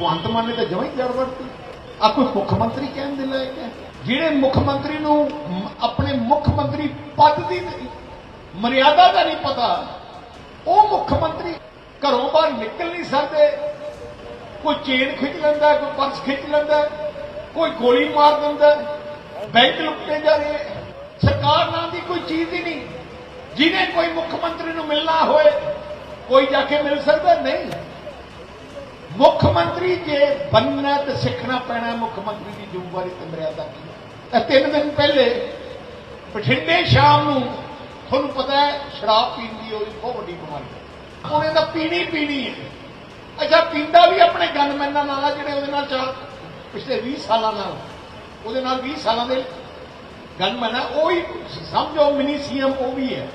ਭਗਵੰਤ ਮਾਨ ਨੇ ਤਾਂ ਜਮਾਂ ਹੀ ਜੜ ਵੜਤੀ ਆ ਕੋਈ ਮੁੱਖ ਮੰਤਰੀ ਕਹਿਣ ਦੇ ਲਾਇਕ ਹੈ? ਜਿਹੜੇ ਮੁੱਖ ਮੰਤਰੀ ਨੂੰ ਆਪਣੇ ਮੁੱਖ ਮੰਤਰੀ ਪਦ ਦੀ ਮਰਿਆਦਾ ਦਾ ਨਹੀਂ ਪਤਾ, ਉਹ ਮੁੱਖ ਮੰਤਰੀ ਘਰੋਂ ਬਾਹਰ ਨਿਕਲ ਨਹੀਂ ਸਕਦੇ। ਕੋਈ ਚੇਨ ਖਿੱਚ ਲੈਂਦਾ ਕੋਈ ਪਰਸ ਖਿੱਚ ਲੈਂਦਾ ਕੋਈ ਗੋਲੀ ਮਾਰ ਦਿੰਦਾ ਬੈਂਕ ਲੁੱਟੇ ਜਾ ਰਹੇ ਸਰਕਾਰ ਨਾਂ ਦੀ ਕੋਈ ਚੀਜ਼ ਹੀ ਨਹੀਂ। ਜਿਹਨੇ ਕੋਈ ਮੁੱਖ ਮੰਤਰੀ ਨੂੰ ਮਿਲਣਾ ਹੋਏ, ਕੋਈ ਜਾ ਕੇ ਮਿਲ ਸਕਦਾ ਨਹੀਂ। ਮੁੱਖ ਮੰਤਰੀ ਜੇ ਬੰਨਣਾ ਤੇ ਸਿੱਖਣਾ ਪੈਣਾ, ਮੁੱਖ ਮੰਤਰੀ ਦੀ ਜ਼ਿੰਮੇਵਾਰੀ ਤੇ ਮਰਿਆਦਾ ਕੀ ਹੈ? ਇਹ ਤਿੰਨ ਦਿਨ ਪਹਿਲੇ ਬਠਿੰਡੇ ਸ਼ਾਮ ਨੂੰ ਤੁਹਾਨੂੰ ਪਤਾ ਹੈ, ਸ਼ਰਾਬ ਪੀਣ ਦੀ ਉਹ ਬਹੁਤ ਵੱਡੀ ਬਿਮਾਰੀ ਹੈ। ਉਹਨੇ ਤਾਂ ਪੀਣੀ ਪੀਣੀ ਹੈ। ਅੱਛਾ, ਪੀਂਦਾ ਵੀ ਆਪਣੇ ਗਨਮੈਨਾਂ ਨਾਲ ਆ ਜਿਹੜੇ ਉਹਦੇ ਨਾਲ ਚਾਰ ਪਿਛਲੇ 20 ਸਾਲਾਂ ਨਾਲ। ਉਹਦੇ ਨਾਲ 20 ਸਾਲਾਂ ਦੇ ਗਨਮੈਨ ਆ, ਉਹ ਹੀ ਸਮਝੋ ਮਿਨੀ ਸੀਐਮ ਉਹ ਵੀ ਹੈ।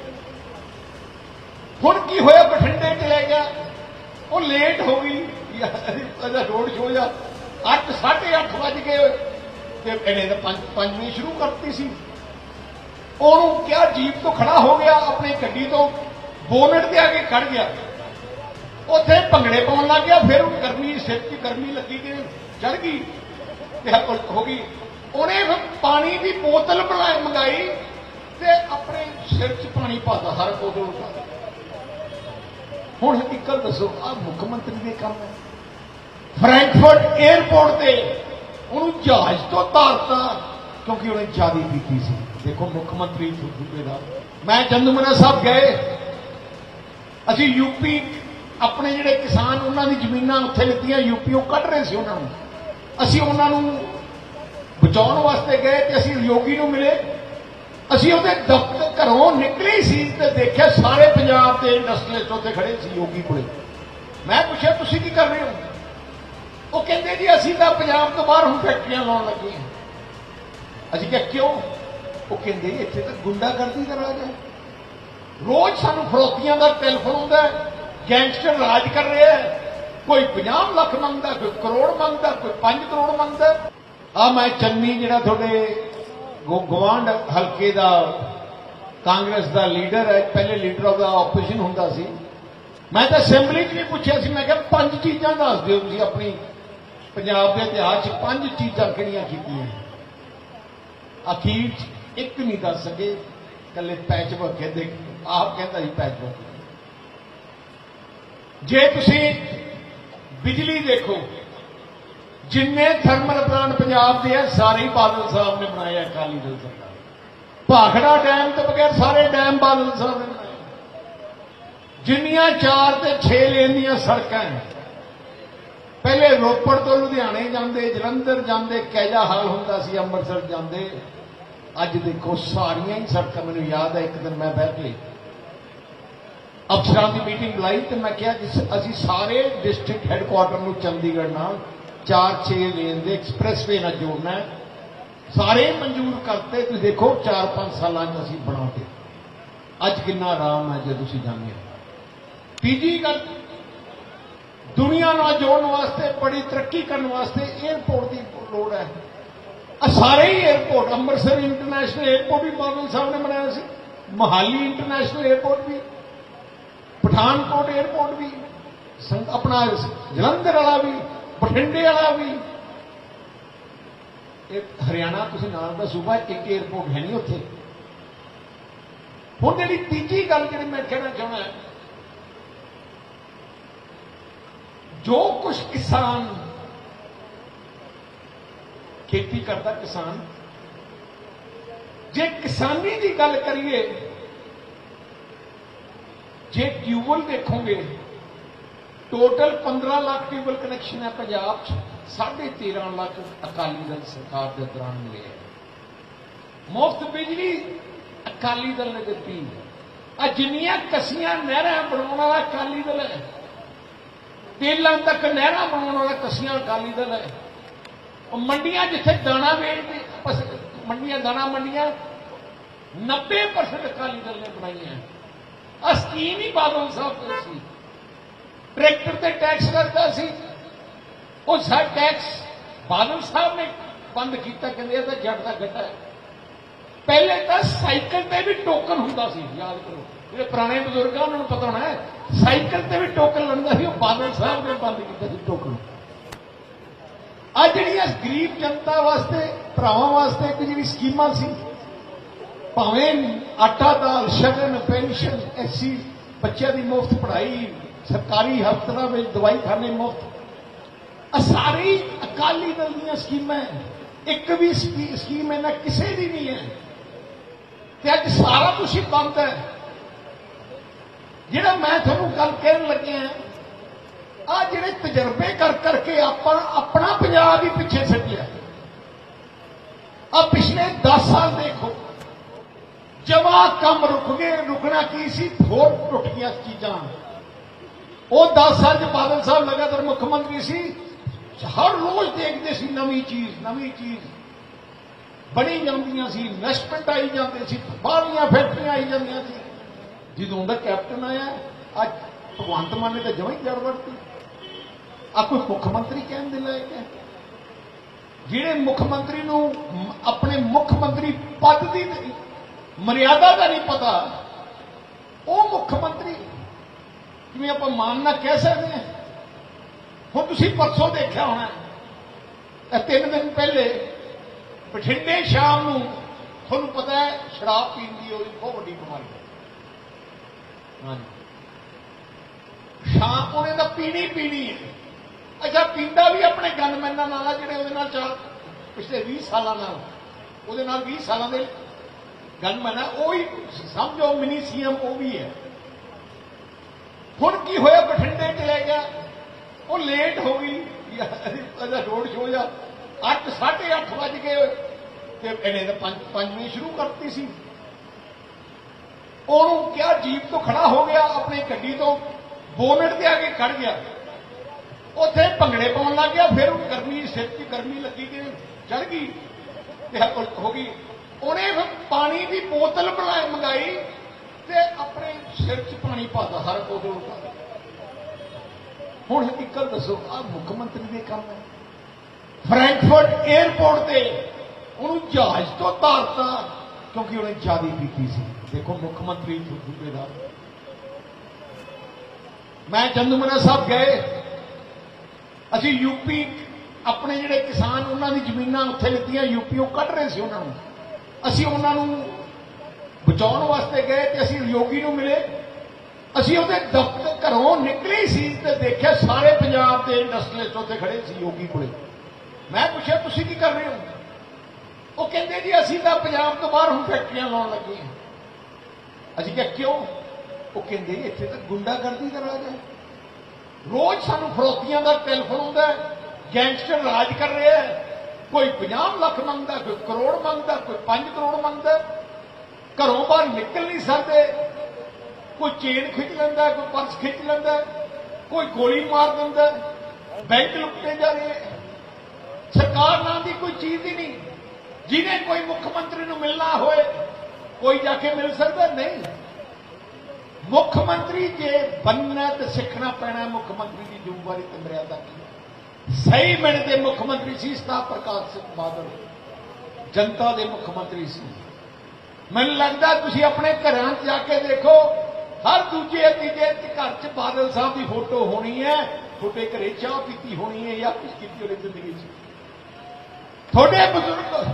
ਹੁਣ ਕੀ ਹੋਇਆ? ਬਠਿੰਡੇ ਚਲੇ ਗਿਆ। ਉਹ ਲੇਟ ਹੋ ਗਈ। ਇਹਦਾ ਰੋਡ ਸ਼ੋ ਜਾ। 8 8:30 ਵਜ ਗਏ ਤੇ ਇਹਨੇ ਤਾਂ 5 5 ਸ਼ੁਰੂ ਕਰਤੀ ਸੀ। ਉਹਨੂੰ ਕਿਹਾ, ਜੀਪ ਤੋਂ ਖੜਾ ਹੋ ਗਿਆ, ਆਪਣੀ ਗੱਡੀ ਤੋਂ। ਬੋਨਟ ਤੇ ਆ ਕੇ ਖੜ ਗਿਆ। ਉੱਥੇ ਭੰਗੜੇ ਪਾਉਣ ਲੱਗ ਗਿਆ, ਫਿਰ ਉਹ ਗਰਮੀ, ਸਿਰ 'ਚ ਗਰਮੀ ਲੱਗੀ ਤੇ ਚੜ ਗਈ। ਤੇ ਹੋ ਗਈ। ਉਹਨੇ ਫਿਰ ਪਾਣੀ ਦੀ ਬੋਤਲ ਬਣਾਈ ਮੰਗਾਈ ਤੇ ਆਪਣੇ ਸਿਰ 'ਚ ਪਾਣੀ ਪਾਤਾ ਹਰ ਬੋਤਲ ਹੁਣ ਇੱਕ ਗੱਲ ਦੱਸੋ ਆ ਮੁੱਖ ਮੰਤਰੀ ਦੇ ਕੰਮ ਹੈ। ਫਰੈਂਕਫਰਟ 에ਅਰਪੋਰਟ ਤੇ ਉਹਨੂੰ ਜਹਾਜ਼ ਤੋਂ ਤਾਰਤਾ ਕਿਉਂਕਿ ਉਹਨੇ ਜਾਦੀ ਕੀਤੀ ਸੀ। ਦੇਖੋ, ਮੁੱਖ ਮੰਤਰੀ ਸੂਬੇ ਦਾ। ਮੈਂ ਚੰਦੂਮਨਾ ਸਾਹਿਬ ਗਏ। ਅਸੀਂ ਯੂਪੀ ਆਪਣੇ ਜਿਹੜੇ ਕਿਸਾਨ, ਉਹਨਾਂ ਦੀ ਜ਼ਮੀਨਾਂ ਉੱਥੇ ਲਿੱਤੀਆਂ ਯੂਪੀਓ ਕੱਢ ਰਹੇ ਸੀ ਉਹਨਾਂ ਨੂੰ। ਅਸੀਂ ਉਹਨਾਂ ਨੂੰ ਬਚਾਉਣ ਵਾਸਤੇ ਗਏ ਤੇ ਅਸੀਂ ਯੋਗੀ ਨੂੰ ਮਿਲੇ। ਅਸੀਂ ਉਹਦੇ ਦਫ਼ਤਰ ਘਰੋਂ ਨਿਕਲੇ ਸੀ ਤੇ ਦੇਖਿਆ ਸਾਰੇ ਪੰਜਾਬ ਦੇ ਇੰਡਸਟਰੀਅਲਿਸਟ ਉੱਥੇ ਖੜੇ ਸੀ ਯੋਗੀ ਕੋਲੇ। ਮੈਂ ਪੁੱਛਿਆ, ਤੁਸੀਂ ਕੀ ਕਰ ਰਹੇ ਹੋ? ਉਹ ਕਹਿੰਦੇ ਜੀ, ਅਸੀਂ ਤਾਂ ਪੰਜਾਬ ਤੋਂ ਬਾਹਰ ਹੁਣ ਫੈਕਟਰੀਆਂ ਲਾਉਣ ਲੱਗੇ ਹਾਂ। ਅਸੀਂ ਕਿਹਾ, ਕਿਉਂ? ਉਹ ਕਹਿੰਦੇ, ਇੱਥੇ ਤਾਂ ਗੁੰਡਾਗਰਦੀ ਦਾ ਰਾਜ ਹੈ। ਰੋਜ਼ ਸਾਨੂੰ ਫਰੋਤੀਆਂ ਦਾ ਟੈਲੀਫੋਨ ਆਉਂਦਾ ਗੈਂਗਸਟਰ ਰਾਜ ਕਰ ਰਿਹਾ ਹੈ। ਕੋਈ 50 ਲੱਖ ਮੰਗਦਾ, ਕੋਈ ਕਰੋੜ ਮੰਗਦਾ, ਕੋਈ 5 ਕਰੋੜ ਮੰਗਦਾ। ਆ ਮੈਂ ਚੰਨੀ ਜਿਹੜਾ ਤੁਹਾਡੇ ਗੁ- ਹਲਕੇ ਦਾ ਕਾਂਗਰਸ ਦਾ ਲੀਡਰ ਹੈ, ਪਹਿਲੇ ਲੀਡਰ ਆਫ ਦਾ ਆਪੋਜੀਸ਼ਨ ਹੁੰਦਾ ਸੀ। ਮੈਂ ਤਾਂ ਅਸੈਂਬਲੀ 'ਚ ਵੀ ਪੁੱਛਿਆ ਸੀ, ਮੈਂ ਕਿਹਾ, ਪੰਜ ਚੀਜ਼ਾਂ ਦੱਸ ਦਿਓ ਤੁਸੀਂ ਆਪਣੀ ਪੰਜਾਬ ਦੇ ਇਤਿਹਾਸ 'ਚ ਪੰਜ ਚੀਜ਼ਾਂ ਕਿਹੜੀਆਂ ਕੀਤੀਆਂ ਅਖੀਰ 'ਚ ਇੱਕ ਨਹੀਂ ਦੱਸ ਸਕੇ ਕੱਲੇ ਪੈਚ ਕਹਿੰਦੇ ਆਪ ਕਹਿੰਦਾ ਸੀ ਪੈਚ ਜੇ ਤੁਸੀਂ ਬਿਜਲੀ ਦੇਖੋ, ਜਿੰਨੇ ਥਰਮਲ ਪਲਾਂਟ ਪੰਜਾਬ ਦੇ ਆ, ਸਾਰੇ ਹੀ ਬਾਦਲ ਸਾਹਿਬ ਨੇ ਬਣਾਏ ਆ, ਅਕਾਲੀ ਦਲ ਸਰਕਾਰ ਭਾਖੜਾ ਡੈਮ ਤੋਂ ਬਗੈਰ ਸਾਰੇ ਡੈਮ ਬਾਦਲ ਸਾਹਿਬ ਨੇ ਬਣਾਏ। ਜਿੰਨੀਆਂ 4 ਤੇ 6 ਲੇਨ ਦੀਆਂ ਸੜਕਾਂ ਹੈ ਪਹਿਲੇ ਰੋਪੜ ਤੋਂ ਲੁਧਿਆਣੇ ਜਾਂਦੇ, ਜਲੰਧਰ ਜਾਂਦੇ ਕਿਹੜਾ ਹਾਲ ਹੁੰਦਾ ਸੀ, ਅੰਮ੍ਰਿਤਸਰ ਜਾਂਦੇ। ਅੱਜ ਦੇਖੋ, ਸਾਰੀਆਂ ਹੀ ਸੜਕਾਂ ਮੈਨੂੰ ਯਾਦ ਹੈ ਇੱਕ ਦਿਨ ਮੈਂ ਬੈਠ ਕੇ ਅਫਸਰਾਂ ਦੀ ਮੀਟਿੰਗ ਲਾਈ ਤੇ ਮੈਂ ਕਿਹਾ ਕਿ ਅਸੀਂ ਸਾਰੇ ਡਿਸਟ੍ਰਿਕਟ ਹੈੱਡਕੁਆਟਰ ਨੂੰ ਚੰਡੀਗੜ੍ਹ ਨਾਲ 4-6 ਲੇਨ ਦੇ ਐਕਸਪ੍ਰੈਸਵੇ ਨਾਲ ਜੋੜਨਾ ਸਾਰੇ ਮਨਜ਼ੂਰ ਕਰਤੇ, ਤੁਸੀਂ ਦੇਖੋ 4-5 ਸਾਲਾਂ 'ਚ ਅਸੀਂ ਬਣਾਉਂਦੇ। ਅੱਜ ਕਿੰਨਾ ਆਰਾਮ ਹੈ ਜੇ ਤੁਸੀਂ ਜਾਣਦੇ ਹੋ। ਤੀਜੀ ਗੱਲ ਦੁਨੀਆ ਨਾਲ ਜੋੜਨ ਵਾਸਤੇ, ਬੜੀ ਤਰੱਕੀ ਕਰਨ ਵਾਸਤੇ 에어ਪੋਰਟ ਦੀ ਲੋੜ ਹੈ। ਆ ਸਾਰੇ ਹੀ 에어ਪੋਰਟ ਅੰਮ੍ਰਿਤਸਰ ਇੰਟਰਨੈਸ਼ਨਲ 에어ਪੋਰਟ ਵੀ ਬਾਦਲ ਸਾਹਿਬ ਨੇ ਬਣਾਇਆ ਸੀ। ਮਹਾਲੀ ਇੰਟਰਨੈਸ਼ਨਲ 에어ਪੋਰਟ ਵੀ, ਪਠਾਨਕੋਟ 에어ਪੋਰਟ ਵੀ ਆਪਣਾ ਜਲੰਧਰ ਵਾਲਾ ਵੀ, ਬਠਿੰਡੇ ਵਾਲਾ ਵੀ। ਇਹ ਹਰਿਆਣਾ ਤੁਸੀਂ ਨਾਲ ਦਾ ਸੂਬਾ ਇੱਕ 에어ਪੋਰਟ ਹੈ ਨਹੀਂ ਉੱਥੇ। ਹੁਣ ਜਿਹੜੀ ਤੀਜੀ ਗੱਲ ਜਿਹੜੀ ਮੈਂ ਕਹਿਣਾ ਚਾਹੁੰਦਾ ਜੋ ਕੁਝ ਕਿਸਾਨ ਖੇਤੀ ਕਰਦਾ ਕਿਸਾਨ ਜੇ ਕਿਸਾਨੀ ਦੀ ਗੱਲ ਕਰੀਏ ਜੇ ਟਿਊਬਲ ਦੇਖੋਗੇ ਟੋਟਲ 15 ਲੱਖ ਟਿਊਬਲ ਕਨੈਕਸ਼ਨ ਹੈ ਪੰਜਾਬ 'ਚ 13.5 ਲੱਖ ਅਕਾਲੀ ਦਲ ਸਰਕਾਰ ਦੇ ਦੌਰਾਨ ਮਿਲੇ ਹੈ ਮੁਫਤ ਬਿਜਲੀ ਅਕਾਲੀ ਦਲ ਨੇ ਦਿੱਤੀ ਆ ਜਿੰਨੀਆਂ ਕਸੀਆਂ ਨਹਿਰਾਂ ਬਣਾਉਣ ਵਾਲਾ ਅਕਾਲੀ ਦਲ ਹੈ ਤੇਲਾਂ ਤੱਕ ਨਹਿਰਾਂ ਬਣਾਉਣ ਵਾਲਾ ਕਸੀਆਂ ਅਕਾਲੀ ਦਲ ਹੈ। ਉਹ ਮੰਡੀਆਂ ਜਿੱਥੇ ਦਾਣਾ ਵੇਚਦੇ ਮੰਡੀਆਂ, ਦਾਣਾ ਮੰਡੀਆਂ 90% ਅਕਾਲੀ ਦਲ ਨੇ ਬਣਾਈਆਂ ਆ ਸਕੀਮ ਹੀ ਬਾਦਲ ਸਾਹਿਬ ਕੋਲ ਸੀ। ਟਰੈਕਟਰ ਤੇ ਟੈਕਸ ਲੱਗਦਾ ਸੀ। ਉਹ ਸਾ ਟੈਕਸ ਬਾਦਲ ਸਾਹਿਬ ਨੇ ਬੰਦ ਕੀਤਾ, ਕਹਿੰਦੇ ਇਹ ਤਾਂ ਜੱਟ ਦਾ ਗੱਟਾ ਹੈ। ਪਹਿਲੇ ਤਾਂ ਸਾਈਕਲ ਤੇ ਵੀ ਟੋਕਨ ਹੁੰਦਾ ਸੀ, ਯਾਦ ਕਰੋ। ਜਿਹੜੇ ਪੁਰਾਣੇ ਬਜ਼ੁਰਗ ਆ, ਉਹਨਾਂ ਨੂੰ ਪਤਾ ਹੋਣਾ ਸਾਈਕਲ ਤੇ ਵੀ ਟੋਕਨ ਲੈਂਦਾ ਸੀ, ਉਹ ਬਾਦਲ ਸਾਹਿਬ ਨੇ ਬੰਦ ਕੀਤਾ ਸੀ ਟੋਕਨ। ਅੱਜ ਜਿਹੜੀਆਂ ਗਰੀਬ ਜਨਤਾ ਵਾਸਤੇ, ਭਰਾਵਾਂ ਵਾਸਤੇ ਇੱਕ ਜਿਹੜੀ ਸਕੀਮਾਂ ਸੀ, ਭਾਵੇਂ ਆਟਾ ਦਾਲ, ਸ਼ਗਨ, ਪੈਨਸ਼ਨ, ਐਸੀ ਬੱਚਿਆਂ ਦੀ ਮੁਫਤ ਪੜ੍ਹਾਈ, ਸਰਕਾਰੀ ਹਸਪਤਾਲਾਂ ਵਿੱਚ ਦਵਾਈ ਖਾਨੇ ਮੁਫਤ ਆ ਸਾਰੀ ਅਕਾਲੀ ਦਲ ਦੀਆਂ ਸਕੀਮਾਂ ਇੱਕ ਵੀ ਸਕੀਮ ਇਹਨਾਂ ਕਿਸੇ ਦੀ ਨਹੀਂ ਹੈ। ਤੇ ਅੱਜ ਸਾਰਾ ਕੁਝ ਹੀ ਬੰਦ ਹੈ। ਜਿਹੜਾ ਮੈਂ ਤੁਹਾਨੂੰ ਗੱਲ ਕਹਿਣ ਲੱਗਿਆ ਆ ਜਿਹੜੇ ਤਜਰਬੇ ਕਰ ਕਰਕੇ ਆਪਾਂ ਆਪਣਾ ਪੰਜਾਬ ਹੀ ਪਿੱਛੇ ਛੱਡਿਆ। ਆ ਪਿਛਲੇ 10 ਸਾਲ ਦੇਖੋ ਜਵਾ ਕੰਮ ਰੁਕ ਗਏ ਰੁਕਣਾ ਕੀ ਸੀ? ਹੋਰ ਟੁੱਟ ਗਈਆਂ ਚੀਜ਼ਾਂ। ਉਹ 10 ਸਾਲ ਚ ਬਾਦਲ ਸਾਹਿਬ ਲਗਾਤਾਰ ਮੁੱਖ ਮੰਤਰੀ ਸੀ, ਹਰ ਰੋਜ਼ ਦੇਖਦੇ ਸੀ ਨਵੀਂ ਚੀਜ਼ ਨਵੀਂ ਚੀਜ਼। ਬਣੀ ਜਾਂਦੀਆਂ ਸੀ ਇਨਵੈਸਟਮੈਂਟ ਆਈ ਜਾਂਦੇ ਸੀ ਬਾਹਰੀਆਂ ਫੈਕਟਰੀਆਂ ਆਈ ਜਾਂਦੀਆਂ ਸੀ। ਜਦੋਂ ਦਾ ਕੈਪਟਨ ਆਇਆ, ਅੱਜ ਭਗਵੰਤ ਮਾਨ ਨੇ ਤਾਂ ਜਮਾਂ ਹੀ ਜੜ ਵੜਤੀ ਆ ਕੋਈ ਮੁੱਖ ਮੰਤਰੀ ਕਹਿਣ ਦੇ ਲਾਇਕ ਹੈ? ਜਿਹੜੇ ਮੁੱਖ ਮੰਤਰੀ ਨੂੰ ਆਪਣੇ ਮੁੱਖ ਮੰਤਰੀ ਪਦ ਦੀ ਮਰਿਆਦਾ ਦਾ ਨਹੀਂ ਪਤਾ, ਉਹ ਮੁੱਖ ਮੰਤਰੀ। ਜਿਵੇਂ ਆਪਾਂ ਮਾਨ ਨਾ ਕਹਿ ਸਕਦੇ ਹਾਂ, ਹੁਣ ਤੁਸੀਂ ਪਰਸੋਂ ਦੇਖਿਆ ਹੋਣਾ, ਇਹ ਤਿੰਨ ਦਿਨ ਪਹਿਲੇ ਬਠਿੰਡੇ ਸ਼ਾਮ ਨੂੰ, ਤੁਹਾਨੂੰ ਪਤਾ ਹੈ, ਸ਼ਰਾਬ ਪੀਣ ਦੀ ਉਹਦੀ ਬਹੁਤ ਵੱਡੀ ਬਿਮਾਰੀ ਹਾਂਜੀ। ਸ਼ਾਮ ਉਹਨੇ ਤਾਂ ਪੀਣੀ ਪੀਣੀ ਹੈ। ਅੱਛਾ, ਪੀਂਦਾ ਵੀ ਆਪਣੇ ਗਨਮੈਨਾਂ ਨਾਲ ਆ ਜਿਹੜੇ ਉਹਦੇ ਨਾਲ ਚੱਲ ਪਿਛਲੇ 20 ਸਾਲਾਂ ਨਾਲ। ਉਹਦੇ ਨਾਲ 20 ਸਾਲਾਂ ਦੇ ਗਨਮੈਨ ਆ, ਉਹ ਹੀ ਸਮਝੋ ਮਿਨੀ ਸੀਐਮ ਉਹ ਵੀ ਹੈ। ਹੁਣ ਕੀ ਹੋਇਆ, ਬਠਿੰਡੇ ਚ ਲੈ ਗਿਆ। ਉਹ ਲੇਟ ਹੋ ਗਈ। ਇਹਦਾ ਰੋਡ ਸ਼ੋਅ ਜਾ। 8 8:30 ਵੱਜ ਗਏ। ਤੇ ਇਹਨੇ ਤਾਂ ਪੰਜਵੀਂ ਸ਼ੁਰੂ ਕਰਤੀ ਸੀ। ਉਹਨੂੰ ਕਿਹਾ, ਜੀਪ ਤੋਂ ਖੜਾ ਹੋ ਗਿਆ, ਆਪਣੀ ਗੱਡੀ ਤੋਂ ਬੋਨਟ ਤੇ ਆ ਕੇ ਖੜ ਗਿਆ। ਉੱਥੇ ਭੰਗੜੇ ਪਾਉਣ ਲੱਗ ਗਿਆ, ਫਿਰ ਉਹ ਗਰਮੀ, ਸਿਰ 'ਚ ਗਰਮੀ ਲੱਗੀ ਕਿ ਚੜ ਗਈ ਤੇ ਹੋ ਗਈ। ਉਹਨੇ ਫਿਰ ਪਾਣੀ ਦੀ ਬੋਤਲ ਬਣਾਈ, ਮੰਗਾਈ ਤੇ ਆਪਣੇ ਸਿਰ 'ਚ ਪਾਣੀ ਪਾਤਾ, ਹਰ ਕੋਲ ਉਲਟਾ ਹੁਣ ਇੱਕ ਗੱਲ ਦੱਸੋ ਆ ਮੁੱਖ ਮੰਤਰੀ ਦੇ ਕੰਮ ਹੈ। ਫਰੈਂਕਫਰਟ 에ਅਰਪੋਰਟ ਤੇ ਉਹਨੂੰ ਜਹਾਜ਼ ਤੋਂ ਤਾਰਤਾ, ਕਿਉਂਕਿ ਉਹਨੇ ਜ਼ਿਆਦਾ ਪੀਤੀ ਸੀ। ਦੇਖੋ ਮੁੱਖ ਮੰਤਰੀ ਸੂਬੇਦਾਰ ਮੈਂ ਚੰਦੂਮਨਾ ਸਾਹਿਬ ਗਏ। ਅਸੀਂ ਯੂਪੀ ਆਪਣੇ ਜਿਹੜੇ ਕਿਸਾਨ, ਉਹਨਾਂ ਦੀ ਜ਼ਮੀਨਾਂ ਉੱਥੇ ਲਿੱਤੀਆਂ ਯੂਪੀਓ ਕੱਢ ਰਹੇ ਸੀ ਉਹਨਾਂ ਨੂੰ। ਅਸੀਂ ਉਹਨਾਂ ਨੂੰ ਬਚਾਉਣ ਵਾਸਤੇ ਗਏ ਤੇ ਅਸੀਂ ਯੋਗੀ ਨੂੰ ਮਿਲੇ। ਅਸੀਂ ਉਹਦੇ ਦਫ਼ਤਰ ਘਰੋਂ ਨਿਕਲੇ ਸੀ ਤੇ ਦੇਖਿਆ ਸਾਰੇ ਪੰਜਾਬ ਦੇ ਇੰਡਸਟਰੀਅਲਿਸਟ ਉੱਥੇ ਖੜੇ ਸੀ ਯੋਗੀ ਕੋਲੇ। ਮੈਂ ਪੁੱਛਿਆ, ਤੁਸੀਂ ਕੀ ਕਰ ਰਹੇ ਹੋ? ਉਹ ਕਹਿੰਦੇ ਜੀ, ਅਸੀਂ ਤਾਂ ਪੰਜਾਬ ਤੋਂ ਬਾਹਰ ਹੁਣ ਫੈਕਟਰੀਆਂ ਲਾਉਣ ਲੱਗੇ ਹਾਂ। ਅਸੀਂ ਕਿਹਾ, ਕਿਉਂ? ਉਹ ਕਹਿੰਦੇ ਇੱਥੇ ਤਾਂ ਗੁੰਡਾਗਰਦੀ ਦਾ ਰਾਜ ਹੈ ਰੋਜ਼ ਸਾਨੂੰ ਫਰੋਤੀਆਂ ਦਾ ਟੈਲੀਫੋਨ ਆਉਂਦਾ ਗੈਂਗਸਟਰ ਰਾਜ ਕਰ ਰਿਹਾ ਹੈ। ਕੋਈ 50 ਲੱਖ ਮੰਗਦਾ, ਕੋਈ ਕਰੋੜ ਮੰਗਦਾ, ਕੋਈ 5 ਕਰੋੜ ਮੰਗਦਾ। ਘਰੋਂ ਬਾਹਰ ਨਿਕਲ ਨਹੀਂ ਸਕਦੇ। ਕੋਈ ਚੇਨ ਖਿੱਚ ਲੈਂਦਾ ਕੋਈ ਪਰਸ ਖਿੱਚ ਲੈਂਦਾ ਕੋਈ ਗੋਲੀ ਮਾਰ ਦਿੰਦਾ ਬੈਂਕ ਲੁੱਟੇ ਜਾ ਰਹੇ ਸਰਕਾਰ ਨਾਂ ਦੀ ਕੋਈ ਚੀਜ਼ ਹੀ ਨਹੀਂ। ਜਿਹਨੇ ਕੋਈ ਮੁੱਖ ਮੰਤਰੀ ਨੂੰ ਮਿਲਣਾ ਹੋਏ ਕੋਈ ਜਾ ਕੇ ਮਿਲ ਸਕਦਾ? ਨਹੀਂ। ਮੁੱਖ ਮੰਤਰੀ ਜੇ ਬੰਨਣਾ ਤੇ ਸਿੱਖਣਾ ਪੈਣਾ ਮੁੱਖ ਮੰਤਰੀ ਦੀ ਜ਼ਿੰਮੇਵਾਰੀ ਤੇ ਮਰਿਆਦਾ ਕੀ ਸਹੀ ਮਿਣ ਦੇ ਮੁੱਖ ਮੰਤਰੀ ਸੀ, ਸਤਾ ਪ੍ਰਕਾਸ਼ ਸਿੰਘ ਬਾਦਲ। ਜਨਤਾ ਦੇ ਮੁੱਖ ਮੰਤਰੀ ਸੀ। ਮੈਨੂੰ ਲੱਗਦਾ ਤੁਸੀਂ ਆਪਣੇ ਘਰਾਂ 'ਚ ਜਾ ਕੇ ਦੇਖੋ, ਹਰ ਦੂਜੇ ਤੀਜੇ ਘਰ 'ਚ ਬਾਦਲ ਸਾਹਿਬ ਦੀ ਫੋਟੋ ਹੋਣੀ ਹੈ, ਤੁਹਾਡੇ ਘਰੇ ਚਾਹ ਪੀਤੀ ਹੋਣੀ ਹੈ ਜਾਂ ਕੁਝ ਕੀਤੀ ਹੋਣੀ ਜ਼ਿੰਦਗੀ 'ਚ। ਤੁਹਾਡੇ ਬਜ਼ੁਰਗ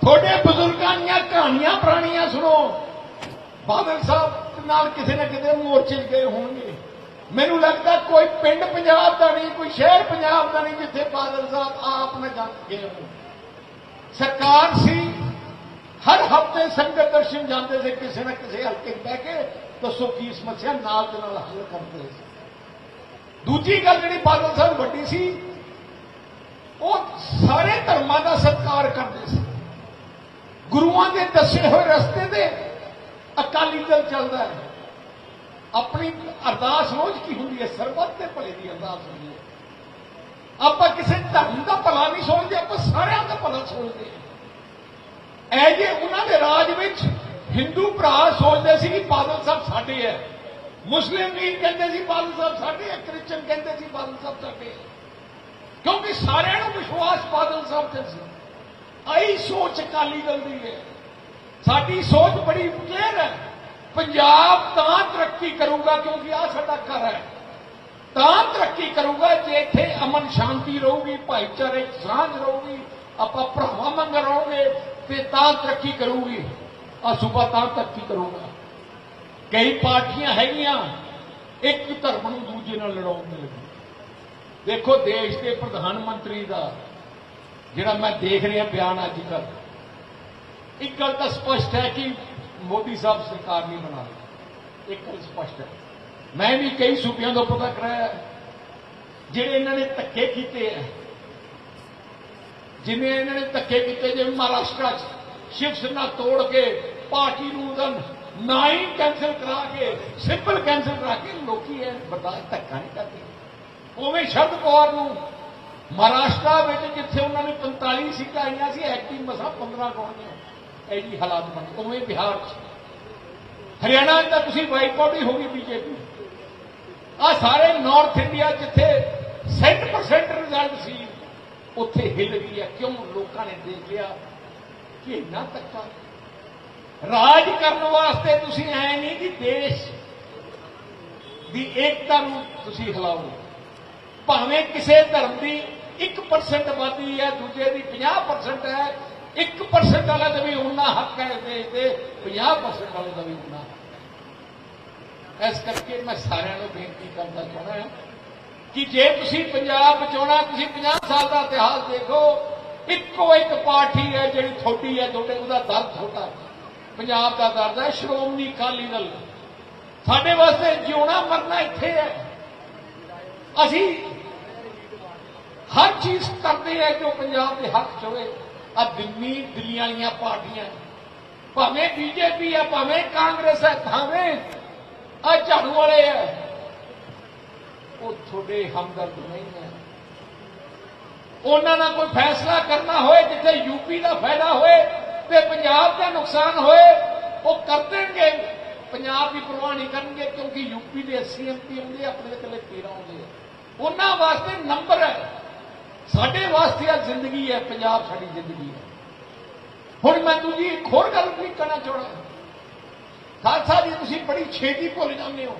ਤੁਹਾਡੇ ਬਜ਼ੁਰਗਾਂ ਦੀਆਂ ਕਹਾਣੀਆਂ, ਪੁਰਾਣੀਆਂ ਸੁਣੋ। ਬਾਦਲ ਸਾਹਿਬ ਨਾਲ ਕਿਸੇ ਨਾ ਕਿਤੇ ਮੋਰਚੇ 'ਚ ਗਏ ਹੋਣਗੇ। ਮੈਨੂੰ ਲੱਗਦਾ ਕੋਈ ਪਿੰਡ ਪੰਜਾਬ ਦਾ ਨਹੀਂ, ਕੋਈ ਸ਼ਹਿਰ ਪੰਜਾਬ ਦਾ ਨਹੀਂ ਜਿੱਥੇ ਬਾਦਲ ਸਾਹਿਬ ਆਪ ਨਾ ਜਾ ਗਏ ਹੋਣ ਸਰਕਾਰ ਸੀ, ਹਰ ਹਫ਼ਤੇ ਸੰਗਤ ਦਰਸ਼ਨ ਜਾਂਦੇ ਸੀ, ਕਿਸੇ ਨਾ ਕਿਸੇ ਹਲਕੇ ਬਹਿ ਕੇ ਦੱਸੋ ਕੀ ਸਮੱਸਿਆ, ਨਾਲ ਦੇ ਨਾਲ ਹੱਲ ਕਰਦੇ ਸੀ। ਦੂਜੀ ਗੱਲ ਜਿਹੜੀ ਬਾਦਲ ਸਾਹਿਬ ਵੱਡੀ ਸੀ, ਉਹ ਸਾਰੇ ਧਰਮਾਂ ਦਾ ਸਤਿਕਾਰ ਕਰਦੇ ਸੀ। ਗੁਰੂਆਂ ਦੇ ਦੱਸੇ ਹੋਏ ਰਸਤੇ ਤੇ ਅਕਾਲੀ ਦਲ ਚੱਲਦਾ ਹੈ। ਆਪਣੀ ਅਰਦਾਸ ਰੋਜ਼ ਕੀ ਹੁੰਦੀ ਹੈ? ਸਰਬੱਤ ਦੇ ਭਲੇ ਦੀ ਅਰਦਾਸ ਹੁੰਦੀ ਹੈ। ਆਪਾਂ ਕਿਸੇ ਧਰਮ ਦਾ ਭਲਾ ਨਹੀਂ ਸੋਚਦੇ, ਆਪਾਂ ਸਾਰਿਆਂ ਦਾ ਭਲਾ ਸੋਚਦੇ ਹਾਂ। ਐ ਜੇ ਉਹਨਾਂ ਦੇ ਰਾਜ ਵਿੱਚ ਹਿੰਦੂ ਭਰਾ ਸੋਚਦੇ ਸੀ ਕਿ ਬਾਦਲ ਸਾਹਿਬ ਸਾਡੇ ਹੈ, ਮੁਸਲਿਮ ਵੀ ਕਹਿੰਦੇ ਸੀ ਬਾਦਲ ਸਾਹਿਬ ਸਾਡੇ ਹੈ, ਕ੍ਰਿਸਚਨ ਕਹਿੰਦੇ ਸੀ ਬਾਦਲ ਸਾਹਿਬ ਸਾਡੇ ਹੈ। ਕਿਉਂਕਿ ਸਾਰਿਆਂ ਨੂੰ ਵਿਸ਼ਵਾਸ ਬਾਦਲ ਸਾਹਿਬ ਤੇ ਸੀ। ਆਈ ਸੋਚ ਅਕਾਲੀ ਦਲ ਦੀ ਹੈ। ਸਾਡੀ ਸੋਚ ਬੜੀ ਕਲੀਅਰ ਹੈ। ਪੰਜਾਬ ਤਾਂ ਤਰੱਕੀ ਕਰੂਗਾ ਕਿਉਂਕਿ ਆ ਸਾਡਾ ਘਰ ਹੈ। ਤਾਂ ਤਰੱਕੀ ਕਰੂਗਾ ਜੇ ਇੱਥੇ ਅਮਨ ਸ਼ਾਂਤੀ ਰਹੂਗੀ, ਭਾਈਚਾਰੇ ਸਾਂਝ ਰਹੂਗੀ, ਆਪਾਂ ਭਰਾਵਾਂ ਮੰਗ ਰਹੋਗੇ ਤੇ ਤਾਂ ਤਰੱਕੀ ਕਰੂਗੀ। ਆ ਸੂਬਾ ਤਾਂ ਤਰੱਕੀ ਕਰੂਗਾ। ਕਈ ਪਾਰਟੀਆਂ ਹੈਗੀਆਂ, ਇੱਕ ਧਰਮ ਨੂੰ ਦੂਜੇ ਨਾਲ ਲੜਾਉਣ ਦੀ ਲੱਗੀ ਦੇਖੋ ਦੇਸ਼ ਦੇ ਪ੍ਰਧਾਨ ਮੰਤਰੀ ਦਾ ਜਿਹੜਾ ਮੈਂ ਦੇਖ ਰਿਹਾ ਬਿਆਨ ਅੱਜ ਕੱਲ੍ਹ। ਇੱਕ ਗੱਲ ਤਾਂ ਸਪਸ਼ਟ ਹੈ ਕਿ ਮੋਦੀ ਸਾਹਿਬ ਸਰਕਾਰ ਨਹੀਂ ਬਣਾ ਰਹੀ। ਇੱਕ ਗੱਲ ਸਪਸ਼ਟ ਹੈ। ਮੈਂ ਵੀ ਕਈ ਸੂਬਿਆਂ ਤੋਂ ਪਤਾ ਕਰਾਇਆ ਜਿਹੜੇ ਇਹਨਾਂ ਨੇ ਧੱਕੇ ਕੀਤੇ ਹੈ, ਜਿਵੇਂ ਇਹਨਾਂ ਨੇ ਧੱਕੇ ਕੀਤੇ, ਜਿਵੇਂ ਮਹਾਰਾਸ਼ਟਰ 'ਚ ਸ਼ਿਵ ਸੈਨਾ ਤੋੜ ਕੇ ਪਾਰਟੀ ਨੂੰ ਉਹਦਾ ਨਾ ਹੀ ਕੈਂਸਲ ਕਰਾ ਕੇ ਸਿੰਪਲ ਕੈਂਸਲ ਕਰਾ ਕੇ ਲੋਕੀ ਇਹ ਬਰਦਾਸ਼ਤ ਧੱਕਾ ਨਹੀਂ ਕਰਦੇ। ਉਵੇਂ ਸ਼ਰਦ ਕੌਰ ਨੂੰ ਮਹਾਰਾਸ਼ਟਰ ਵਿੱਚ ਜਿੱਥੇ ਉਹਨਾਂ ਨੂੰ 45 ਸੀਟਾਂ ਆਈਆਂ ਸੀ ਐਕਟਿਵ ਮਸਾ 15 ਕੌਣੀਆਂ ਇਹ ਹਾਲਾਤ ਬਣ ਉਵੇਂ ਬਿਹਾਰ 'ਚ। ਹਰਿਆਣਾ 'ਚ ਤਾਂ ਤੁਸੀਂ ਵਾਈਪਆਊਟ ਹੀ ਹੋ ਗਈ ਬੀਜੇਪੀ। ਆ ਸਾਰੇ ਨਾਰਥ ਇੰਡੀਆ ਜਿੱਥੇ 100% ਰਿਜ਼ਲਟ ਸੀ, ਉੱਥੇ ਹਿੱਲ ਗਈ ਹੈ ਕਿਉਂ? ਲੋਕਾਂ ਨੇ ਦੇਖ ਲਿਆ ਕਿ ਇੰਨਾ ਤੱਕਾ ਰਾਜ ਕਰਨ ਵਾਸਤੇ ਤੁਸੀਂ ਐ ਨਹੀਂ ਕਿ ਦੇਸ਼ ਦੀ ਏਕਤਾ ਨੂੰ ਤੁਸੀਂ ਹਿਲਾਓ ਭਾਵੇਂ ਕਿਸੇ ਧਰਮ ਦੀ 1% ਆਬਾਦੀ ਹੈ, ਦੂਜੇ ਦੀ 50% ਹੈ। 1% ਵਾਲੇ ਦਾ ਵੀ ਉਨਾ ਹੱਕ ਹੈ ਦੇਸ਼ ਦੇ 50% ਵਾਲੇ ਦਾ ਵੀ ਉਨਾ ਹੱਕ ਇਸ ਕਰਕੇ ਮੈਂ ਸਾਰਿਆਂ ਨੂੰ ਬੇਨਤੀ ਕਰਨਾ ਚਾਹੁੰਦਾ ਹਾਂ ਕਿ ਜੇ ਤੁਸੀਂ ਪੰਜਾਬ ਬਚਾਉਣਾ ਤੁਸੀਂ 50 ਸਾਲ ਦਾ ਇਤਿਹਾਸ ਦੇਖੋ, ਇੱਕੋ ਇੱਕ ਪਾਰਟੀ ਹੈ ਜਿਹੜੀ ਥੋੜੀ ਹੈ, ਤੁਹਾਡੇ ਉਹਦਾ ਦਰਦ ਛੋਟਾ। ਪੰਜਾਬ ਦਾ ਦਰਦ ਹੈ, ਸ਼੍ਰੋਮਣੀ ਅਕਾਲੀ ਦਲ। ਸਾਡੇ ਵਾਸਤੇ ਜਿਉਣਾ ਮਰਨਾ ਇੱਥੇ ਹੈ। ਅਸੀਂ ਹਰ ਚੀਜ਼ ਕਰਦੇ ਆ ਜੋ ਪੰਜਾਬ ਦੇ ਹੱਕ ਚ ਹੋਵੇ। ਆ ਦਿੱਲੀ ਦਿੱਲੀ ਵਾਲੀਆਂ ਪਾਰਟੀਆਂ। ਭਾਵੇਂ ਬੀਜੇਪੀ ਆ ਭਾਵੇਂ ਕਾਂਗਰਸ ਹੈ ਭਾਵੇਂ ਆ ਝਾੜੂ ਵਾਲੇ ਆ ਉਹ ਤੁਹਾਡੇ ਹਮਦਰਦ ਨਹੀਂ ਹੈ। ਉਹਨਾਂ ਨਾਲ ਕੋਈ ਫੈਸਲਾ ਕਰਨਾ ਹੋਏ ਜਿੱਥੇ ਯੂਪੀ ਦਾ ਫਾਇਦਾ ਹੋਏ ਤੇ ਪੰਜਾਬ ਦਾ ਨੁਕਸਾਨ ਹੋਏ ਉਹ ਕਰ ਦੇਣਗੇ। ਪੰਜਾਬ ਦੀ ਪਰਵਾਹ ਨਹੀਂ ਕਰਨਗੇ ਕਿਉਂਕਿ ਯੂਪੀ ਦੇ 80 ਐਮਪੀ ਆਉਂਦੇ ਆ, ਆਪਣੇ ਦੇ ਇਕੱਲੇ 13 ਆਉਂਦੇ ਉਹਨਾਂ ਵਾਸਤੇ ਨੰਬਰ ਹੈ। ਸਾਡੇ ਵਾਸਤੇ ਆ ਜ਼ਿੰਦਗੀ ਹੈ, ਪੰਜਾਬ ਸਾਡੀ ਜ਼ਿੰਦਗੀ ਹੈ। ਹੁਣ ਮੈਂ ਦੂਜੀ ਇੱਕ ਹੋਰ ਗੱਲ ਵੀ ਕਹਿਣਾ ਚਾਹੁੰਦਾ ਖਾਲਸਾ ਜੀ, ਤੁਸੀਂ ਬੜੀ ਛੇਤੀ ਭੁੱਲ ਜਾਂਦੇ ਹੋ।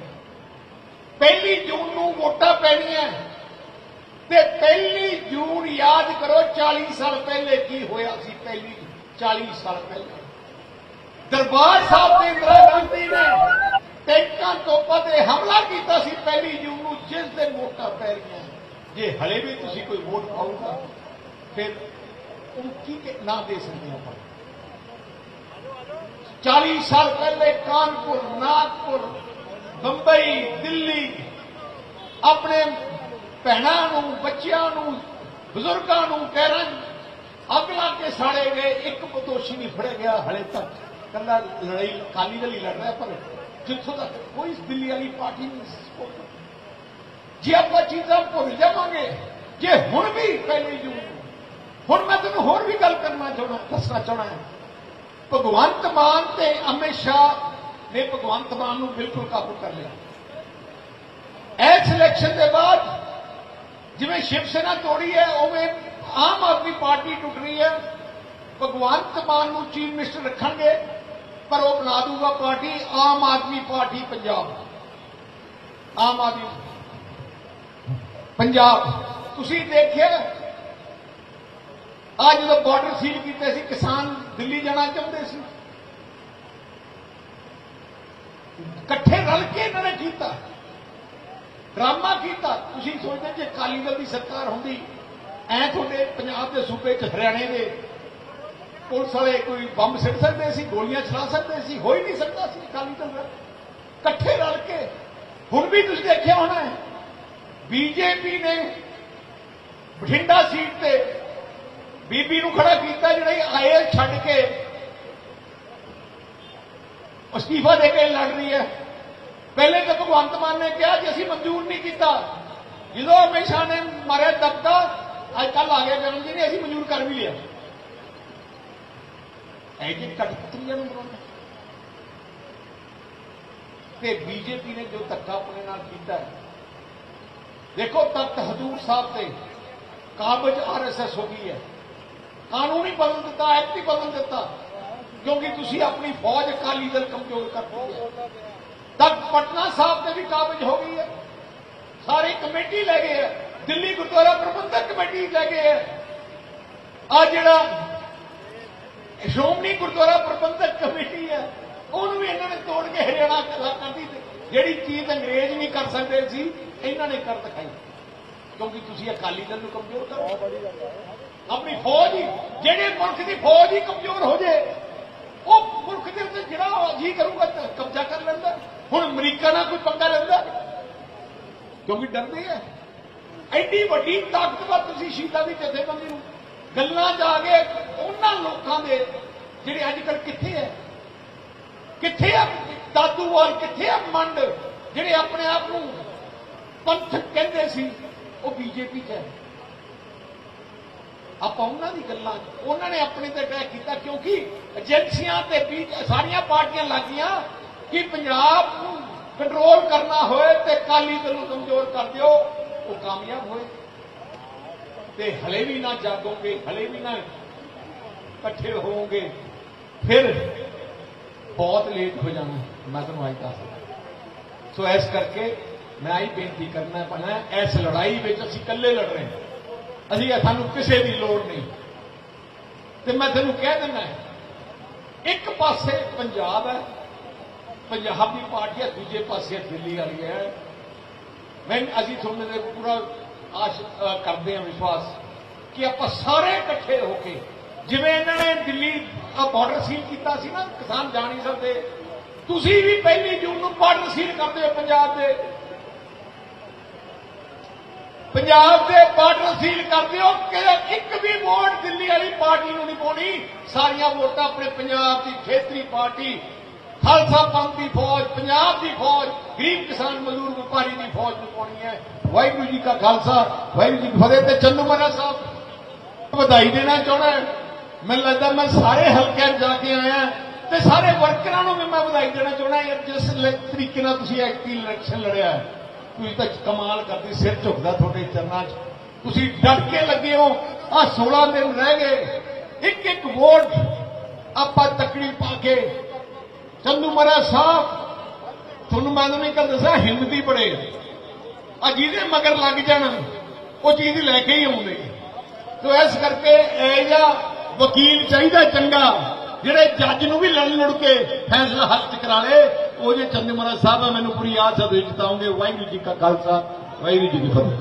ਪਹਿਲੀ ਜੂਨ ਨੂੰ ਵੋਟਾਂ ਪੈਣੀਆਂ ਤੇ ਪਹਿਲੀ ਜੂਨ ਯਾਦ ਕਰੋ 40 ਸਾਲ ਪਹਿਲੇ ਕੀ ਹੋਇਆ ਸੀ, ਪਹਿਲੀ 40 ਸਾਲ ਪਹਿਲੇ। ਦਰਬਾਰ ਸਾਹਿਬ ਦੇ ਇੰਦਰਾ ਗਾਂਧੀ ਨੇ ਟੈਂਕਾਂ ਤੋਪਾਂ ਤੇ ਹਮਲਾ ਕੀਤਾ ਸੀ, ਪਹਿਲੀ ਜੂਨ ਨੂੰ ਜਿਸ ਦਿਨ ਵੋਟਾਂ ਪੈ ਰਹੀਆਂ ਜੇ ਹਲੇ ਵੀ ਤੁਸੀਂ ਕੋਈ ਵੋਟ ਪਾਊਗਾ ਫਿਰ ਉਹ ਕੀ ਨਾ ਦੇ ਸਕਦੇ ਆਪਾਂ? 40 ਸਾਲ ਪਹਿਲੇ ਕਾਨਪੁਰ, ਨਾਗਪੁਰ, ਬੰਬਈ, ਦਿੱਲੀ, ਆਪਣੇ ਭੈਣਾਂ ਨੂੰ, ਬੱਚਿਆਂ ਨੂੰ, ਬਜ਼ੁਰਗਾਂ ਨੂੰ ਕਹਿਰਾਂ ਅੱਗ ਲਾ ਕੇ ਸਾੜੇ ਗਏ ਇੱਕ ਦੋਸ਼ੀ ਨਹੀਂ ਫੜਿਆ ਗਿਆ ਹਲੇ ਤੱਕ। ਕੱਲਾ ਲੜਾਈ ਕਾਲੀ ਦਲ ਹੀ ਲੜ ਰਿਹਾ ਪਰ ਜਿੱਥੋਂ ਤੱਕ ਕੋਈ ਦਿੱਲੀ ਵਾਲੀ ਪਾਰਟੀ ਨਹੀਂ support ਜੇ ਆਪਾਂ ਚੀਜ਼ਾਂ ਭੁੱਲ ਜਾਵਾਂਗੇ, ਜੇ ਹੁਣ ਵੀ ਪਹਿਲੇ ਜੂਨ ਹੁਣ ਮੈਂ ਤੁਹਾਨੂੰ ਹੋਰ ਵੀ ਗੱਲ ਕਰਨਾ ਚਾਹਣਾ ਦੱਸਣਾ ਚਾਹਣਾ ਹੈ। ਭਗਵੰਤ ਮਾਨ ਤੇ ਅਮਿਤ ਸ਼ਾਹ ਨੇ ਭਗਵੰਤ ਮਾਨ ਨੂੰ ਬਿਲਕੁਲ ਕਾਬੂ ਕਰ ਲਿਆ। ਇਸ ਇਲੈਕਸ਼ਨ ਦੇ ਬਾਅਦ ਜਿਵੇਂ ਸ਼ਿਵ ਸੈਨਾ ਤੋੜੀ ਹੈ, ਉਵੇਂ ਆਮ ਆਦਮੀ ਪਾਰਟੀ ਟੁੱਟ ਰਹੀ ਹੈ। ਭਗਵੰਤ ਮਾਨ ਨੂੰ ਚੀਫ ਮਿਨਿਸਟਰ ਰੱਖਣਗੇ, ਪਰ ਉਹ ਬਣਾ ਦੂਗਾ ਪਾਰਟੀ, ਆਮ ਆਦਮੀ ਪਾਰਟੀ ਪੰਜਾਬ ਆਮ ਆਦਮੀ ਪੰਜਾਬ। ਤੁਸੀਂ ਦੇਖਿਆ ਅੱਜ ਜਦੋਂ ਬਾਰਡਰ ਸੀਲ ਕੀਤੇ ਸੀ, ਕਿਸਾਨ ਦਿੱਲੀ ਜਾਣਾ ਚਾਹੁੰਦੇ ਸੀ। ਇਕੱਠੇ ਰਲ ਕੇ ਇਹਨਾਂ ਨੇ ਕੀਤਾ। ਡਰਾਮਾ ਕੀਤਾ। ਤੁਸੀਂ ਸੋਚਦੇ ਜੇ ਅਕਾਲੀ ਦਲ ਦੀ ਸਰਕਾਰ ਹੁੰਦੀ, ਐ ਤੁਹਾਡੇ ਪੰਜਾਬ ਦੇ ਸੂਬੇ ਚ ਹਰਿਆਣੇ ਦੇ ਪੁਲਿਸ ਵਾਲੇ ਕੋਈ ਬੰਬ ਸਿੱਟ ਸਕਦੇ ਸੀ, ਗੋਲੀਆਂ ਚਲਾ ਸਕਦੇ ਸੀ, ਹੋ ਹੀ ਨਹੀਂ ਸਕਦਾ ਸੀ ਅਕਾਲੀ ਦਲ ਦਾ ਇਕੱਠੇ ਰਲ ਕੇ। ਹੁਣ ਵੀ ਤੁਸੀਂ ਦੇਖਿਆ ਹੋਣਾ ਹੈ। ਬੀਜੇਪੀ ਨੇ ਬਠਿੰਡਾ ਸੀਟ ਤੇ ਬੀਬੀ ਨੂੰ ਖੜਾ ਕੀਤਾ, ਜਿਹੜਾ ਆਏ ਛੱਡ ਕੇ ਅਸਤੀਫਾ ਦੇ ਕੇ ਲੜ ਰਹੀ ਹੈ। ਪਹਿਲੇ ਤਾਂ ਭਗਵੰਤ ਮਾਨ ਨੇ ਕਿਹਾ ਕਿ ਅਸੀਂ ਮਨਜ਼ੂਰ ਨਹੀਂ ਕੀਤਾ। ਜਦੋਂ ਹਮੇਸ਼ਾ ਨੇ ਮਾਰਿਆ ਦਬਕਾ ਅੱਜ ਕੱਲ ਆ ਗਿਆ ਜਨਮ ਜੀ ਨੇ, ਅਸੀਂ ਮਨਜ਼ੂਰ ਕਰ ਵੀ ਲਿਆ। ਐ ਕਿ ਕਟਪੁਤਰੀਆਂ ਨੂੰ ਬਣਾਉਣਾ ਤੇ ਬੀਜੇਪੀ ਨੇ ਜੋ ਧੱਕਾ ਆਪਣੇ ਨਾਲ ਕੀਤਾ ਹੈ ਦੇਖੋ ਤਖਤ ਹਜ਼ੂਰ ਸਾਹਿਬ ਤੇ ਕਾਬਜ ਆਰਐਸਐਸ ਹੋ ਗਈ ਹੈ। ਕਾਨੂੰਨ ਹੀ ਬਦਲ ਦਿੱਤਾ ਐਕਟ ਹੀ ਬਦਲ ਦਿੱਤਾ, ਕਿਉਂਕਿ ਤੁਸੀਂ ਆਪਣੀ ਫੌਜ ਅਕਾਲੀ ਦਲ ਕਮਜ਼ੋਰ ਕਰ ਦਿੱਤੀ ਹੈ। ਤੱਕ ਪਟਨਾ ਸਾਹਿਬ ਤੇ ਵੀ ਕਾਬਜ ਹੋ ਗਈ ਹੈ। ਸਾਰੀ ਕਮੇਟੀ ਲੈ ਗਏ ਹੈ। ਦਿੱਲੀ ਗੁਰਦੁਆਰਾ ਪ੍ਰਬੰਧਕ ਕਮੇਟੀ ਲੈ ਗਏ ਹੈ। ਆ ਜਿਹੜਾ ਸ਼੍ਰੋਮਣੀ ਗੁਰਦੁਆਰਾ ਪ੍ਰਬੰਧਕ ਕਮੇਟੀ ਹੈ, ਉਹਨੂੰ ਵੀ ਇਹਨਾਂ ਨੇ ਤੋੜ ਕੇ ਹਰਿਆਣਾ ਕਲਾ ਕਰਦੀ ਜਿਹੜੀ ਚੀਜ਼ ਅੰਗਰੇਜ਼ ਨਹੀਂ ਕਰ ਸਕਦੇ ਸੀ ਇਹਨਾਂ ਨੇ ਕਰ ਦਿਖਾਈ। ਕਿਉਂਕਿ ਤੁਸੀਂ ਅਕਾਲੀ ਦਲ ਨੂੰ ਕਮਜ਼ੋਰ ਕਰੋ। ਆਪਣੀ ਫੌਜ ਹੀ, ਜਿਹੜੇ ਮੁਲਕ ਦੀ ਫੌਜ ਹੀ ਕਮਜ਼ੋਰ ਹੋ ਜੇ, ਉਹ ਮੁਲਕ ਦੇ ਉੱਤੇ ਜਿਹੜਾ ਜੀ ਕਰੂਗਾ ਕਬਜ਼ਾ ਕਰ ਲੈਂਦਾ। ਹੁਣ ਅਮਰੀਕਾ ਨਾਲ ਕੋਈ ਪੰਗਾ ਲੈਂਦਾ। ਕਿਉਂਕਿ ਡਰਦੇ ਆ। ਐਡੀ ਵੱਡੀ ਤਾਕਤਵਰ ਤੁਸੀਂ ਸ਼ੀਤਾ ਦੀ ਜਥੇਬੰਦੀ ਨੂੰ ਗੱਲਾਂ ਜਾ ਕੇ ਉਹਨਾਂ ਲੋਕਾਂ ਦੇ ਜਿਹੜੇ ਅੱਜ ਕੱਲ ਕਿੱਥੇ ਹੈ ਕਿੱਥੇ ਆ ਦਾਦੂਵਾਲ ਕਿੱਥੇ ਆ ਮੰਡ, ਜਿਹੜੇ ਆਪਣੇ ਆਪ ਨੂੰ ਪੰਥਕ ਕਹਿੰਦੇ ਸੀ, ਉਹ ਬੀਜੇਪੀ 'ਚ ਹੈ। ਆਪਾਂ ਉਹਨਾਂ ਦੀ ਗੱਲਾਂ ਉਹਨਾਂ ਨੇ ਆਪਣੇ ਤੇ ਅਟੈਕ ਕੀਤਾ ਕਿਉਂਕਿ ਏਜੰਸੀਆਂ ਤੇ ਵੀ ਸਾਰੀਆਂ ਪਾਰਟੀਆਂ ਲੱਗੀਆਂ ਕਿ ਪੰਜਾਬ ਨੂੰ ਕੰਟਰੋਲ ਕਰਨਾ ਹੋਏ ਤੇ ਕਾਲੀ ਦਲ ਨੂੰ ਕਮਜ਼ੋਰ ਕਰ ਦਿਓ, ਉਹ ਕਾਮਯਾਬ ਹੋਏ। ਤੇ ਹਲੇ ਵੀ ਨਾ ਜਾਗੋਗੇ, ਹਲੇ ਵੀ ਨਾ ਇਕੱਠੇ ਹੋਵੋਗੇ, ਫਿਰ ਬਹੁਤ ਲੇਟ ਹੋ ਜਾਣਾ, ਮੈਂ ਤੁਹਾਨੂੰ ਅੱਜ ਦੱਸ ਸੋ ਇਸ ਕਰਕੇ ਮੈਂ ਆਹੀ ਬੇਨਤੀ ਕਰਨਾ ਪੈਣਾ ਇਸ ਲੜਾਈ ਵਿੱਚ ਅਸੀਂ ਇਕੱਲੇ ਲੜ ਰਹੇ ਹਾਂ। ਅਸੀਂ ਸਾਨੂੰ ਕਿਸੇ ਦੀ ਲੋੜ ਨਹੀਂ। ਤੇ ਮੈਂ ਤੁਹਾਨੂੰ ਕਹਿ ਦਿੰਦਾ ਇੱਕ ਪਾਸੇ ਪੰਜਾਬ ਹੈ, ਪੰਜਾਬ ਦੀ ਪਾਰਟੀ ਹੈ, ਦੂਜੇ ਪਾਸੇ ਦਿੱਲੀ ਵਾਲੀ ਹੈ। ਮੈਂ ਅਸੀਂ ਤੁਹਾਨੂੰ ਦੇ ਪੂਰਾ ਆਸ਼ ਕਰਦੇ ਹਾਂ ਵਿਸ਼ਵਾਸ ਕਿ ਆਪਾਂ ਸਾਰੇ ਇਕੱਠੇ ਹੋ ਕੇ, ਜਿਵੇਂ ਇਹਨਾਂ ਨੇ ਦਿੱਲੀ ਬਾਰਡਰ ਸੀਲ ਕੀਤਾ ਸੀ ਨਾ, ਕਿਸਾਨ ਜਾ ਨਹੀਂ ਸਕਦੇ ਤੁਸੀਂ ਵੀ ਪਹਿਲੀ ਜੂਨ ਨੂੰ ਬਾਰਡਰ ਸੀਲ ਕਰਦੇ ਹੋ ਪੰਜਾਬ ਦੇ। ਪੰਜਾਬ ਦੇ ਬਾਰਡਰ ਸੀਲ ਕਰਦੇ ਹੋ ਕਿ ਇੱਕ ਵੀ ਵੋਟ ਦਿੱਲੀ ਵਾਲੀ ਪਾਰਟੀ ਨੂੰ ਨਹੀਂ ਪਾਉਣੀ। ਸਾਰੀਆਂ ਵੋਟਾਂ ਆਪਣੇ ਪੰਜਾਬ ਦੀ ਖੇਤਰੀ ਪਾਰਟੀ। ਖਾਲਸਾ ਪੰਥ ਦੀ ਫੌਜ, ਪੰਜਾਬ ਦੀ ਫੌਜ, ਗਰੀਬ ਕਿਸਾਨ ਮਜ਼ਦੂਰ ਵਪਾਰੀ ਦੀ ਫੌਜ ਨੂੰ ਪਾਉਣੀ ਹੈ। ਵਾਹਿਗੁਰੂ ਜੀ ਕਾ ਖਾਲਸਾ, ਵਾਹਿਗੁਰੂ ਜੀ ਕੀ ਫਤਿਹ ਤੇ ਚੰਦੂ ਸਾਹਿਬ, ਵਧਾਈ ਦੇਣਾ ਚਾਹਣਾ ਮੈਨੂੰ ਲੱਗਦਾ ਮੈਂ ਸਾਰੇ ਹਲਕਿਆਂ 'ਚ ਜਾ ਕੇ ਆਇਆ ਤੇ ਸਾਰੇ ਵਰਕਰਾਂ ਨੂੰ ਵੀ ਮੈਂ ਵਧਾਈ ਦੇਣਾ ਚਾਹਣਾ ਯਾਰ ਜਿਸ ਤਰੀਕੇ ਨਾਲ ਤੁਸੀਂ ਐਕਟਿਵ ਇਲੈਕਸ਼ਨ ਲੜਿਆ ਹੈ। ਤੁਸੀਂ ਤਾਂ ਕਮਾਲ ਕਰਦੀ, ਸਿਰ ਝੁਕਦਾ ਤੁਹਾਡੇ ਚਰਨਾਂ 'ਚ। ਤੁਸੀਂ ਡਟ ਕੇ ਲੱਗੇ ਹੋ ਆ 16 ਦਿਨ ਰਹਿ ਗਏ, ਇੱਕ ਇੱਕ ਵੋਟ ਆਪਾਂ ਤਕੜੀ ਪਾ ਕੇ ਚੰਦੂ ਮਹਾਰਾਜ ਸਾਹਿਬ, ਤੁਹਾਨੂੰ ਮੈਂ ਨਹੀਂ ਕੱਲ ਦੱਸਿਆ ਹਿੰਮਤੀ ਬੜੇ ਆ। ਜਿਹਦੇ ਮਗਰ ਲੱਗ ਜਾਣ, ਉਹ ਚੀਜ਼ ਲੈ ਕੇ ਹੀ ਆਉਂਦੇ। ਸੋ ਇਸ ਕਰਕੇ ਇਹ ਜਿਹਾ ਵਕੀਲ ਚਾਹੀਦਾ ਚੰਗਾ। ਜਿਹੜੇ ਜੱਜ ਨੂੰ ਵੀ ਲੜ ਲੜ ਕੇ ਫੈਸਲਾ ਹੱਥ 'ਚ ਕਰਾ ਲੇ ਉਹ ਜੇ ਚੰਦੂ ਸਾਹਿਬ ਆ, ਮੈਨੂੰ ਪੂਰੀ ਆਸ ਹੈ ਤੁਸੀਂ ਜਿਤਾਉਂਗੇ ਵਾਹਿਗੁਰੂ ਜੀ ਕਾ ਖਾਲਸਾ, ਵਾਹਿਗੁਰੂ ਜੀ ਕੀ ਫਤਿਹ।